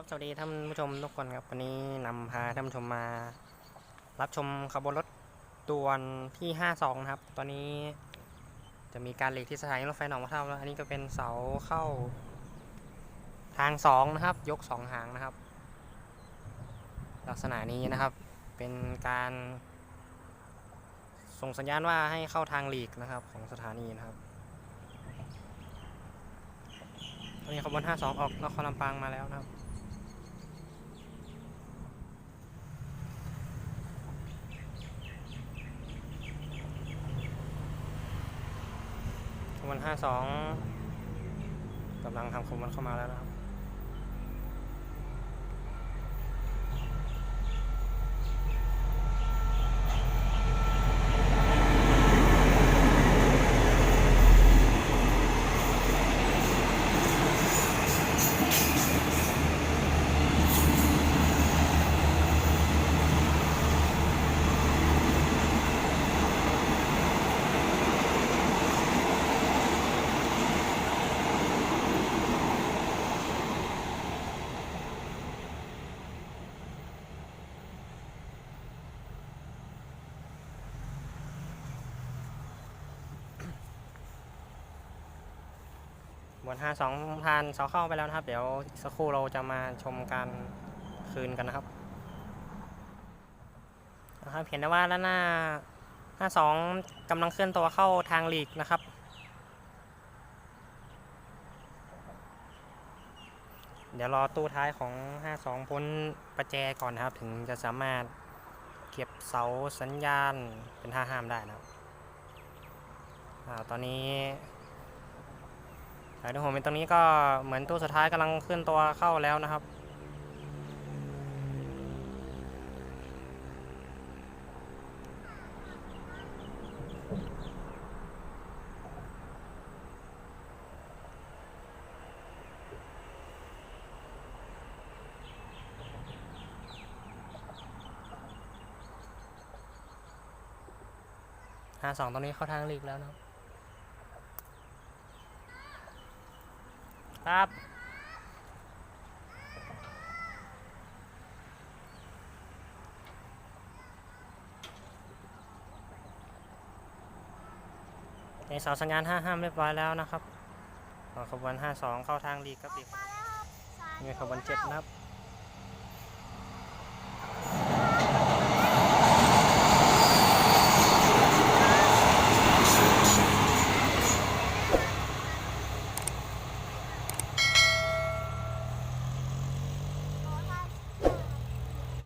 ครับสวัสดีท่านผู้ชมทุกคนครับวันนี้นำพาท่านผู้ชมมา รับชมขบวนรถตัวนที่52นะครับ ตอนนี้จะมีการหลีกที่สถานีรถไฟหนองมะเท่าแล้วอันนี้ก็เป็นเสาเข้า ทางสองนะครับ ยกสองหางนะครับ ลักษณะนี้นะครับ เป็นการ ส่งสัญญาณว่าให้เข้าทางหลีกนะครับ ของสถานีนะครับตอนนี้ขบวน52 ออกนครลำปางมาแล้วนะครับ ขบวน52กำลังทำคมมันเข้ามาแล้วนะครับ บน52ผ่านเสาเข้าไปแล้วนะครับ เดี๋ยวอีกสักครู่เราจะมาชมการคืนกันนะครับนะครับ เห็นได้ว่าด้านหน้า52กำลังเคลื่อนตัวเข้าทางหลีกนะครับ เดี๋ยวรอตู้ท้ายของ 52 พ้นประแจก่อนนะครับ ถึงจะสามารถเก็บเสาสัญญาณเป็นท่าห้ามได้นะครับอตอนนี้ ที่ผมเป็นตรงนี้ก็เหมือนตู้สุดท้ายกำลังเคลื่อนตัวเข้าแล้วนะครับห้าสองตรงนี้เข้าทางลีกแล้วนะครับ ครับ ในเสาสัญญาณ 55 เรียบร้อยแล้วนะครับขบวน 52 เข้าทางดีครับดีนี่ขบวนเจ็ดนับ